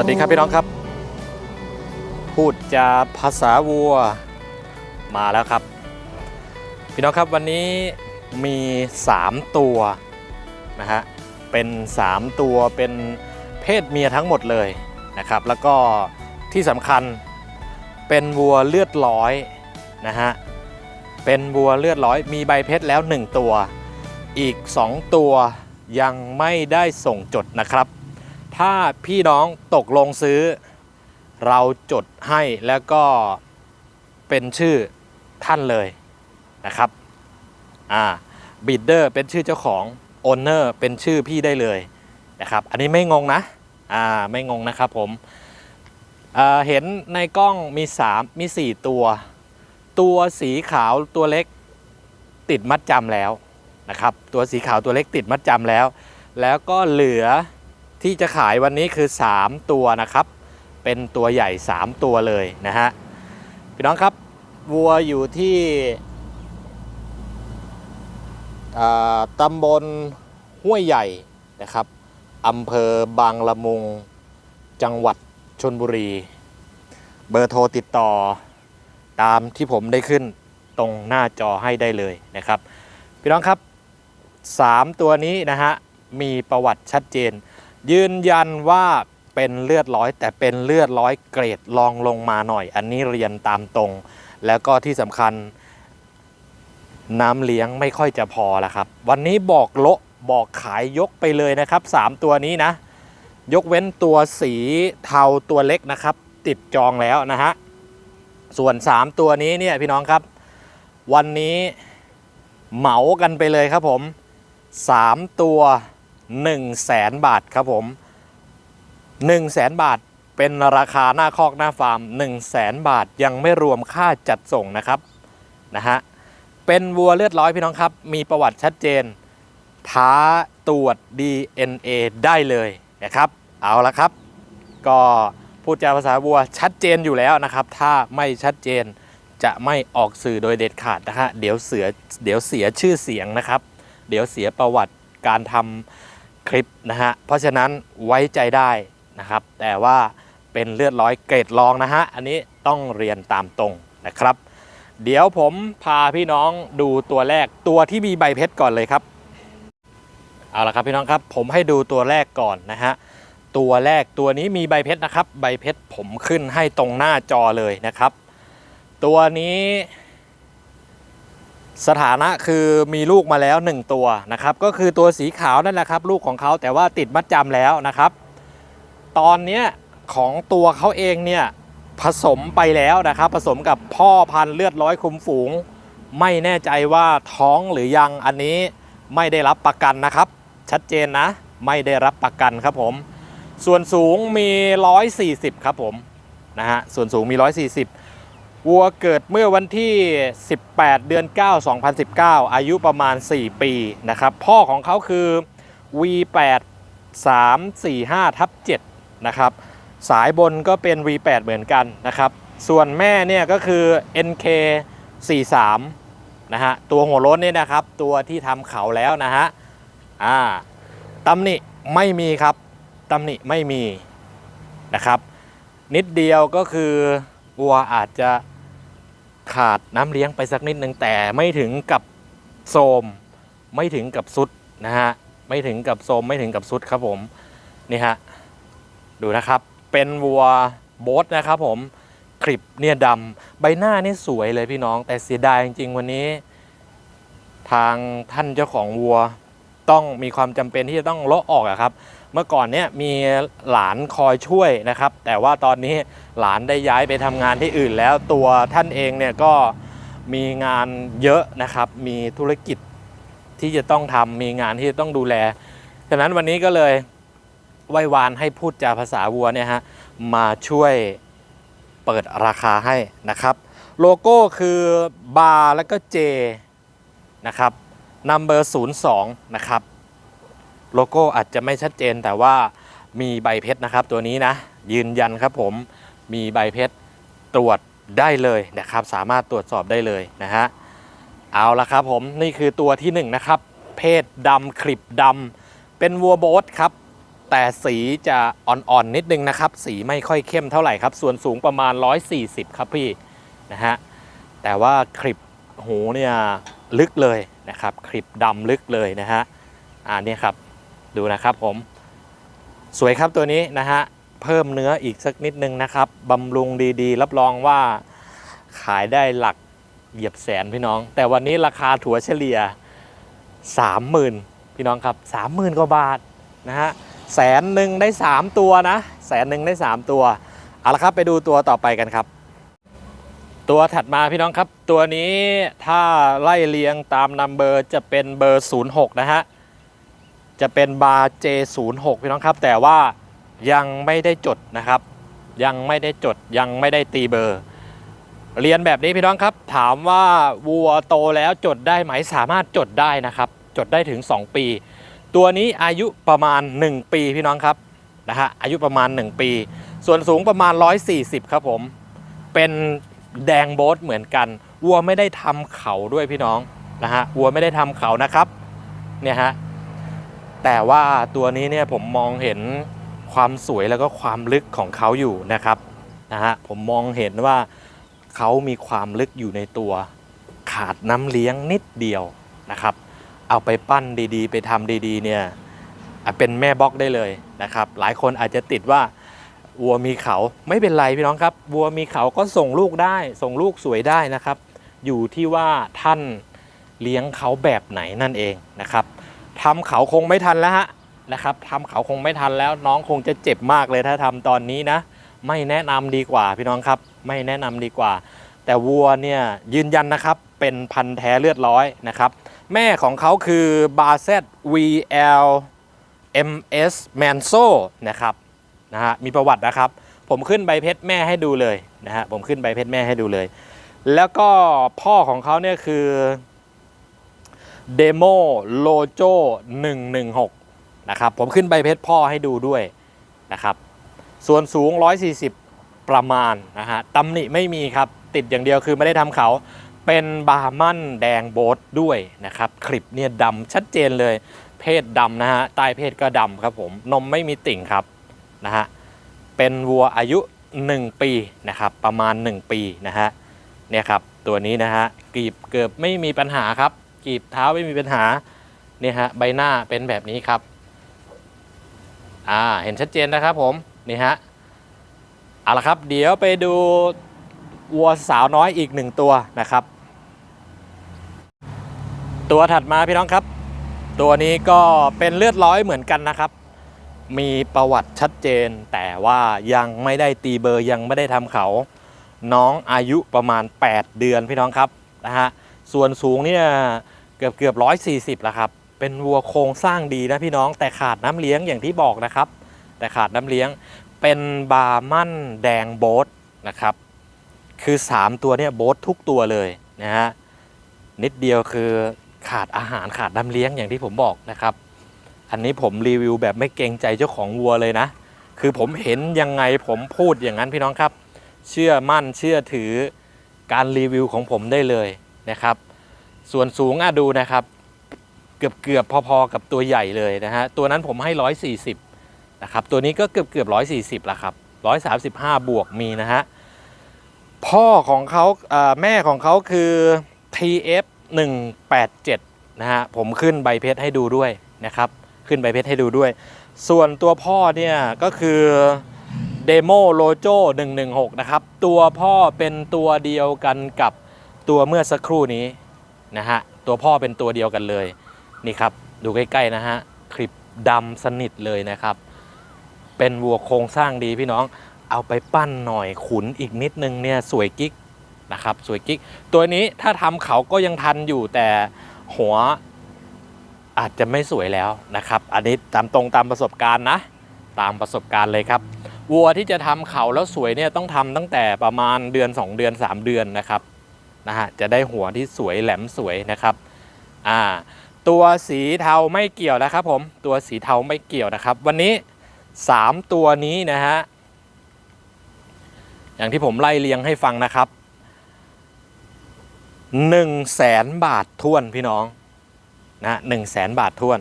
วัสดีครับพี่น้องครับ พูดจาภาษาวัวมาแล้วครับ พี่น้องครับวันนี้มี 3 ตัวนะฮะเป็น 3 ตัวเป็นเพศเมียทั้งหมดเลยนะครับ แล้วก็ที่สำคัญเป็นวัวเลือดร้อยนะฮะเป็นวัวเลือดร้อย มีใบเพชรแล้ว 1 ตัว อีก 2 ตัวยังไม่ได้ส่งจดนะครับ ถ้าพี่น้องตกลงซื้อ เราจดให้แล้วก็เป็นชื่อท่านเลยนะครับอ่าบิดเดอร์เป็นชื่อเจ้าของโอนเนอร์เป็นชื่อพี่ได้เลยนะครับ อันนี้ไม่งงนะอ่าไม่งงนะครับผมอ่าเห็นในกล้องมี 3 มี 4 ตัว ตัวสีขาวตัวเล็กติดมัดจำแล้วนะครับ ตัวสีขาวตัวเล็กติดมัดจำแล้ว แล้วก็เหลือ ที่จะขายวันนี้คือ 3 ตัวนะครับ เป็นตัวใหญ่ 3 ตัวเลยนะฮะพี่น้องครับวัวอยู่ที่อ่าตำบลห้วยใหญ่นะครับอำเภอบางละมุง จังหวัดชนบุรี เบอร์โทรติดต่อ ตามที่ผมได้ขึ้นตรงหน้าจอให้ได้เลยนะครับ พี่น้องครับ 3 ตัวนี้นะฮะมีประวัติชัดเจน ยืนยันว่าเป็นเลือดร้อย แต่เป็นเลือดร้อยเกรดลองลงมาหน่อย อันนี้เรียนตามตรง แล้วก็ที่สำคัญ น้ำเลี้ยงไม่ค่อยจะพอละครับ วันนี้บอกโละบอกขายยกไปเลยนะครับ 3 ตัวนี้นะ ยกเว้นตัวสีเทาตัวเล็กนะครับ ติดจองแล้วนะฮะส่วน 3 ตัวนี้เนี่ยพี่น้องครับ วันนี้เหมากันไปเลยครับผม 3 ตัว 1 0 0 0 0แสนบาทครับผม1 0 0 0 0แสนบาท เป็นราคาหน้าคอกหน้าฟาร์ม 1 0 0 0 0แสนบาทยังไม่รวมค่าจัดส่งนะครับนะฮะเป็นวัวเลือดร้อยพี่น้องครับ มีประวัติชัดเจน ท้าตรวจ DNA ได้เลยนะครับเอาละครับ ก็พูดจาภาษาวัวชัดเจนอยู่แล้วนะครับ ถ้าไม่ชัดเจนจะไม่ออกสื่อโดยเด็ดขาดนะฮะเดี๋ยวเสือเดี๋ยวเสียชื่อเสียงนะครับ เดี๋ยวเสียประวัติการทำ คลิปนะฮะ เพราะฉะนั้นไว้ใจได้นะครับ แต่ว่าเป็นเลือดร้อยเกรดรองนะฮะ อันนี้ต้องเรียนตามตรงนะครับ เดี๋ยวผมพาพี่น้องดูตัวแรกตัวที่มีใบเพชรก่อนเลยครับ เอาละครับพี่น้องครับ ผมให้ดูตัวแรกก่อนนะฮะ ตัวแรกตัวนี้มีใบเพชรนะครับ ใบเพชรผมขึ้นให้ตรงหน้าจอเลยนะครับ ตัวนี้ สถานะคือมีลูกมาแล้ว 1 ตัวนะครับ ก็คือตัวสีขาวนั่นแหละครับ ลูกของเขาแต่ว่าติดมัดจำแล้วนะครับ ตอนนี้ของตัวเขาเองเนี่ยผสมไปแล้วนะครับ ผสมกับพ่อพันธุ์เลือดร้อยคุมฝูง ไม่แน่ใจว่าท้องหรือยังอันนี้ไม่ได้รับประกันนะครับ ชัดเจนนะ ไม่ได้รับประกันครับผม ส่วนสูงมี 140 ครับผมนะฮะส่วนสูงมี 140 วัวเกิดเมื่อวันที่ 18 เดือน 9 2019 อายุประมาณ 4 ปีนะครับ พ่อของเขาคือ V8 345ทับ7นะครับ สายบนก็เป็น V8 เหมือนกันนะครับ ส่วนแม่เนี่ยก็คือ NK 43นะฮะ ตัวหัวโล้นเนี่ยนะครับ ตัวที่ทำเขาแล้วนะฮะ อ่าตำหนิไม่มีครับตำหนิไม่มีนะครับ นิดเดียวก็คือวัวอาจจะ ขาดน้ำเลี้ยงไปสักนิดนึงแต่ไม่ถึงกับโทมไม่ถึงกับสุดนะฮะไม่ถึงกับโทมไม่ถึงกับสุดครับผมนี่ฮะดูนะครับเป็นวัวโบทนะครับผมคลิปเนี่ยดำใบหน้านี่สวยเลยพี่น้อง แต่เสียดายจริงๆวันนี้ ทางท่านเจ้าของวัว ต้องมีความจำเป็นที่จะต้องเลาะออกอะครับ เมื่อก่อนเนี่ยมีหลานคอยช่วยนะครับ แต่ว่าตอนนี้หลานได้ย้ายไปทำงานที่อื่นแล้วตัวท่านเองเนี่ยก็มีงานเยอะนะครับ มีธุรกิจที่จะต้องทำมีงานที่จะต้องดูแลฉะนั้นวันนี้ก็เลยไหว้วานให้พูดจาภาษาวัวเนี่ยฮะมาช่วยเปิดราคาให้นะครับ โลโก้คือบาร์แล้วก็เจนะครับนัมเบอร์02 นะครับ โลโก้อาจจะไม่ชัดเจนแต่ว่ามีใบเพชรนะครับ ตัวนี้นะ ยืนยันครับผมมีใบเพชรตรวจได้เลยนะครับ สามารถตรวจสอบได้เลยนะฮะเอาละครับผมนี่คือตัวที่1นงนะครับ เพศดำคลิปดำเป็นวัวโบทครับ แต่สีจะอ่อนๆนิดนึงนะครับ สีไม่ค่อยเข้มเท่าไหร่ครับ ส่วนสูงประมาณ 140 ครับพี่นะฮะแต่ว่าคลิปหูเนี่ยลึกเลยนะครับ คลิปดำลึกเลยนะฮะอ่านี่ครับ ดูนะครับผม สวยครับตัวนี้นะฮะ เพิ่มเนื้ออีกสักนิดนึงนะครับบำรุงดีๆ รับรองว่าขายได้หลักเหยียบแสนพี่น้อง แต่วันนี้ราคาถั่วเฉลี่ย 30,000 พี่น้องครับ 30,000 กว่าบาทนะฮะแสนหนึ่งได้ 3 ตัวนะแสนหนึ่งได้ 3 ตัวเอาละครับไปดูตัวต่อไปกันครับ ตัวถัดมาพี่น้องครับ ตัวนี้ถ้าไล่เรียงตามนัมเบอร์จะเป็นเบอร์ 06 นะฮะ จะเป็นบาร์ J06 พี่น้องครับ แต่ว่ายังไม่ได้จดนะครับ ยังไม่ได้จดยังไม่ได้ตีเบอร์ เรียนแบบนี้พี่น้องครับ ถามว่าวัวโตแล้วจดได้ไหมสามารถจดได้นะครับ จดได้ถึง 2 ปี ตัวนี้อายุประมาณ 1 ปีพี่น้องครับนะฮะอายุประมาณ 1 ปี ส่วนสูงประมาณ 140 ครับผม เป็นแดงโบทเหมือนกัน วัวไม่ได้ทำเขาด้วยพี่น้องนะฮะวัวไม่ได้ทำเขานะครับเนี่ยฮะ แต่ว่าตัวนี้เนี่ยผมมองเห็นความสวยแล้วก็ความลึกของเขาอยู่นะครับนะฮะผมมองเห็นว่าเขามีความลึกอยู่ในตัว ขาดน้ำเลี้ยงนิดเดียวนะครับ เอาไปปั้นดีๆ ไปทำดีๆเนี่ยเป็นแม่บล็อกได้เลยนะครับ หลายคนอาจจะติดว่าวัวมีเขาไม่เป็นไรพี่น้องครับวัวมีเขาก็ส่งลูกได้ ส่งลูกสวยได้นะครับ อยู่ที่ว่าท่านเลี้ยงเขาแบบไหนนั่นเองนะครับ ทำเขาคงไม่ทันแล้วฮะนะครับทำเขาคงไม่ทันแล้วน้องคงจะเจ็บมากเลยถ้าทำตอนนี้นะ ไม่แนะนำดีกว่าพี่น้องครับ ไม่แนะนำดีกว่า แต่วัวเนี่ยยืนยันนะครับเป็นพันธุ์แท้เลือดร้อยนะครับ แม่ของเขาคือบาเซ VL MS Manso นะครับนะฮะมีประวัตินะครับ ผมขึ้นใบเพชรแม่ให้ดูเลยนะฮะผมขึ้นใบเพชรแม่ให้ดูเลย แล้วก็พ่อของเขาเนี่ยคือ เดโมโลโจ116 นะครับ ผมขึ้นใบเพชรพ่อให้ดูด้วยนะครับ ส่วนสูง 140 ประมาณนะฮะตำหนิไม่มีครับ ติดอย่างเดียวคือไม่ได้ทำเขาเป็นบาร์มันแดงโบทด้วยนะครับ คลิปเนี่ยดำชัดเจนเลย เพศดำนะฮะใต้เพศก็ดำครับผมนมไม่มีติ่งครับนะฮะเป็นวัวอายุ 1 ปีนะครับ ประมาณ 1 ปีนะฮะเนี่ยครับ ตัวนี้นะฮะกรีบเกือบไม่มีปัญหาครับ กีบเท้าไม่มีปัญหาเนี่ยฮะใบหน้าเป็นแบบนี้ครับอ่าเห็นชัดเจนนะครับผมนี่ฮะเอาละครับเดี๋ยวไปดูวัวสาวน้อยอีกหนึ่งตัวนะครับ ตัวถัดมาพี่น้องครับ ตัวนี้ก็เป็นเลือดร้อยเหมือนกันนะครับ มีประวัติชัดเจน แต่ว่ายังไม่ได้ตีเบอร์ยังไม่ได้ทำเขา น้องอายุประมาณ 8 เดือนพี่น้องครับนะฮะส่วนสูงเนี่ย เกือบเกือบร้อยสี่สิบแล้วครับ เป็นวัวโครงสร้างดีนะพี่น้อง แต่ขาดน้ำเลี้ยงอย่างที่บอกนะครับ แต่ขาดน้ำเลี้ยง เป็นบาร์มั่นแดงโบทนะครับ คือ 3 ตัวเนี่ยโบททุกตัวเลยนะฮะ นิดเดียวคือขาดอาหารขาดน้ำเลี้ยงอย่างที่ผมบอกนะครับ อันนี้ผมรีวิวแบบไม่เกรงใจเจ้าของวัวเลยนะ คือผมเห็นยังไงผมพูดอย่างนั้นพี่น้องครับ เชื่อมั่นเชื่อถือการรีวิวของผมได้เลยนะครับ ส่วนสูงอะดูนะครับ เกือบเกือบพอๆกับตัวใหญ่เลยนะฮะตัวนั้นผมให้ 140นะครับตัวนี้ก็เกือบเกือบ140ละครับ 135 บวกมีนะฮะพ่อของเขาแม่ของเขาคือ TF 187นะฮะผมขึ้นใบเพชรให้ดูด้วยนะครับ ขึ้นใบเพชรให้ดูด้วย ส่วนตัวพ่อเนี่ยก็คือเดโมโลโจ116 นะครับ ตัวพ่อเป็นตัวเดียวกันกับตัวเมื่อสักครู่นี้ นะฮะตัวพ่อเป็นตัวเดียวกันเลยนี่ครับดูใกล้ๆนะฮะคลิปดำสนิทเลยนะครับ เป็นวัวโครงสร้างดีพี่น้องเอาไปปั้นหน่อยขุนอีกนิดนึงเนี่ยสวยกิ๊กนะครับสวยกิ๊ก ตัวนี้ถ้าทำเขาก็ยังทันอยู่แต่หัวอาจจะไม่สวยแล้วนะครับ อันนี้ตามตรงตามประสบการณ์นะ ตามประสบการณ์เลยครับ วัวที่จะทำเขาแล้วสวยเนี่ยต้องทำตั้งแต่ประมาณเดือน 2 เดือน 3 เดือนนะครับ นะฮะจะได้หัวที่สวยแหลมสวยนะครับอ่าตัวสีเทาไม่เกี่ยวนะครับผมตัวสีเทาไม่เกี่ยวนะครับ วันนี้ 3 ตัวนี้นะฮะอย่างที่ผมไล่เรียงให้ฟังนะครับ1 0 0 0 0แสนบาททวนพี่น้องนะหนึ่งแสนบาททวน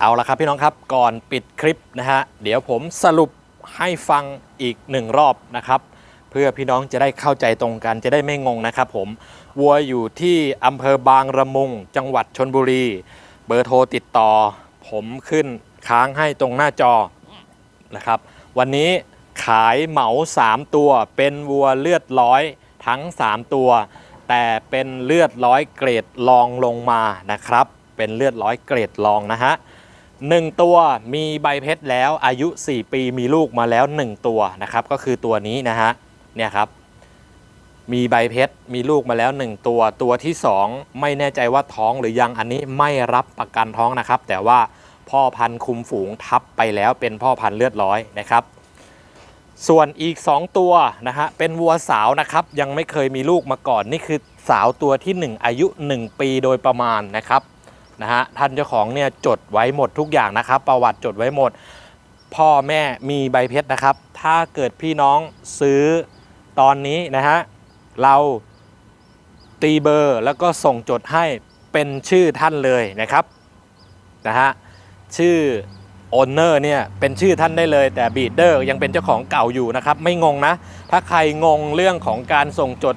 เอาละครับพี่น้องครับก่อนปิดคลิปนะฮะเดี๋ยวผมสรุปให้ฟังอีกหนึ่งรอบนะครับ เพื่อพี่น้องจะได้เข้าใจตรงกันจะได้ไม่งงนะครับผมวัวอยู่ที่อำเภอบางระมุง จังหวัดชนบุรี เบอร์โทรติดต่อ ผมขึ้นค้างให้ตรงหน้าจอนะครับ วันนี้ขายเหมา 3 ตัว เป็นวัวเลือดร้อยทั้ง 3 ตัว แต่เป็นเลือดร้อยเกรดรองลงมานะครับ เป็นเลือดร้อยเกรดรองนะฮะหนึ่งตัวมีใบเพชรแล้วอายุ 4 ปีมีลูกมาแล้ว 1 ตัวนะครับ ก็คือตัวนี้นะฮะ เนี่ยครับมีใบเพชรมีลูกมาแล้ว 1 ตัวตัวที่ 2 ไม่แน่ใจว่าท้องหรือยังอันนี้ไม่รับประกันท้องนะครับ แต่ว่าพ่อพันธุ์คุมฝูงทับไปแล้วเป็นพ่อพันธุ์เลือดร้อยนะครับ ส่วนอีก 2 ตัวนะฮะเป็นวัวสาวนะครับ ยังไม่เคยมีลูกมาก่อน นี่คือสาวตัวที่ 1 อายุ 1 ปีโดยประมาณนะครับนะฮะท่านเจ้าของเนี่ยจดไว้หมดทุกอย่างนะครับ ประวัติจดไว้หมด พ่อแม่มีใบเพชรนะครับ ถ้าเกิดพี่น้องซื้อ ตอนนี้นะฮะเราตีเบอร์แล้วก็ส่งจดให้เป็นชื่อท่านเลยนะครับนะฮะชื่อโอนเนอร์เนี่ยเป็นชื่อท่านได้เลยแต่บีดเดอร์ยังเป็นเจ้าของเก่าอยู่นะครับ ไม่งงนะ ถ้าใครงงเรื่องของการส่งจด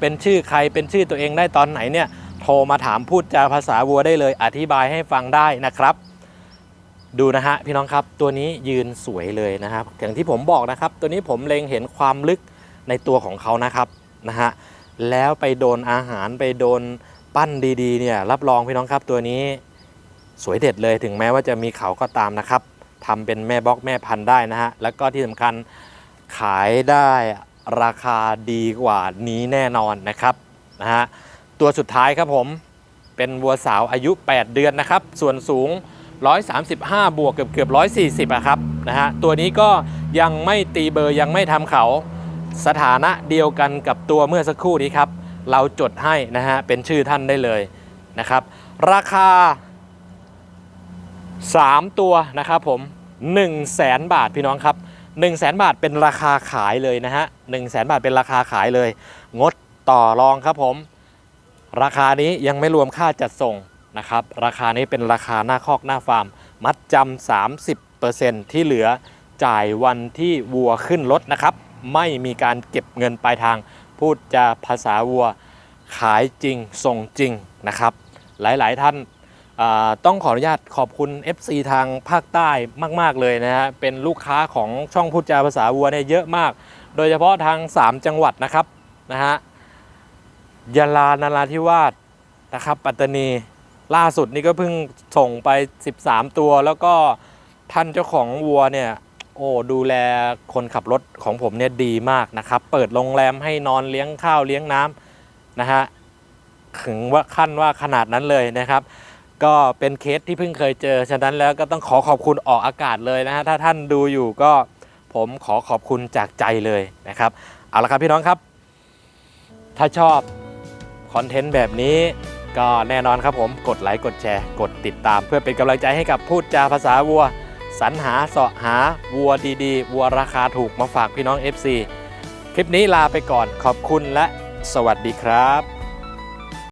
เป็นชื่อใครเป็นชื่อตัวเองได้ตอนไหนเนี่ยโทรมาถามพูดจาภาษาวัวได้เลย อธิบายให้ฟังได้นะครับ ดูนะฮะพี่น้องครับตัวนี้ยืนสวยเลยนะครับ อย่างที่ผมบอกนะครับ ตัวนี้ผมเล็งเห็นความลึก ในตัวของเขานะครับนะฮะแล้วไปโดนอาหารไปโดนปั้นดีๆเนี่ยรับรองพี่น้องครับตัวนี้สวยเด็ดเลยถึงแม้ว่าจะมีเขาก็ตามนะครับทำเป็นแม่บล็อกแม่พันธุ์ได้นะฮะแล้วก็ที่สำคัญขายได้ราคาดีกว่านี้แน่นอนนะครับนะฮะตัวสุดท้ายครับผมเป็นวัวสาวอายุ 8 เดือนนะครับ ส่วนสูง 135 บวกเกือบเกือบ140อะครับนะฮะตัวนี้ก็ยังไม่ตีเบอร์ยังไม่ทำเขา สถานะเดียวกันกับตัวเมื่อสักครู่นี้ครับ เราจดให้นะฮะเป็นชื่อท่านได้เลยนะครับ ราคา 3 ตัวนะครับผม1 0 0 0 0แสนบาทพี่น้องครับ 1 0 0 0 0แสนบาทเป็นราคาขายเลยนะฮะ1 0 0 0 0แสนบาทเป็นราคาขายเลย งดต่อรองครับผม ราคานี้ยังไม่รวมค่าจัดส่งนะครับ ราคานี้เป็นราคาหน้าคอกหน้าฟาร์ม มัดจำ30%ที่เหลือจ่ายวันที่วัวขึ้นรถนะครับ ไม่มีการเก็บเงินปลายทาง พูดจาภาษาวัว ขายจริง ส่งจริงนะครับ หลายๆท่านต้องขออนุญาตขอบคุณ FC ทางภาคใต้มาก ๆ เลยนะฮะ เป็นลูกค้าของช่องพูดจาภาษาวัวเนี่ยเยอะมาก โดยเฉพาะทาง 3 จังหวัดนะครับนะฮะยาลานราธิวาสนะครับปัตตานีล่าสุดนี่ก็เพิ่งส่งไป 13 ตัว แล้วก็ท่านเจ้าของวัวเนี่ย โอ้ดูแลคนขับรถของผมเนี่ยดีมากนะครับ เปิดโรงแรมให้นอนเลี้ยงข้าวเลี้ยงน้ำนะฮะถึงว่าขั้นว่าขนาดนั้นเลยนะครับ ก็เป็นเคสที่เพิ่งเคยเจอ ฉะนั้นแล้วก็ต้องขอขอบคุณออกอากาศเลยนะฮะถ้าท่านดูอยู่ก็ผมขอขอบคุณจากใจเลยนะครับเอาละครับพี่น้องครับ ถ้าชอบคอนเทนต์แบบนี้ก็แน่นอนครับผมกดไลค์กดแชร์ กดติดตามเพื่อเป็นกำลังใจให้กับพูดจาภาษาวัว สรรหาเสาะหาวัวดีๆ วัวราคาถูกมาฝากพี่น้อง FC คลิปนี้ลาไปก่อนขอบคุณและสวัสดีครับ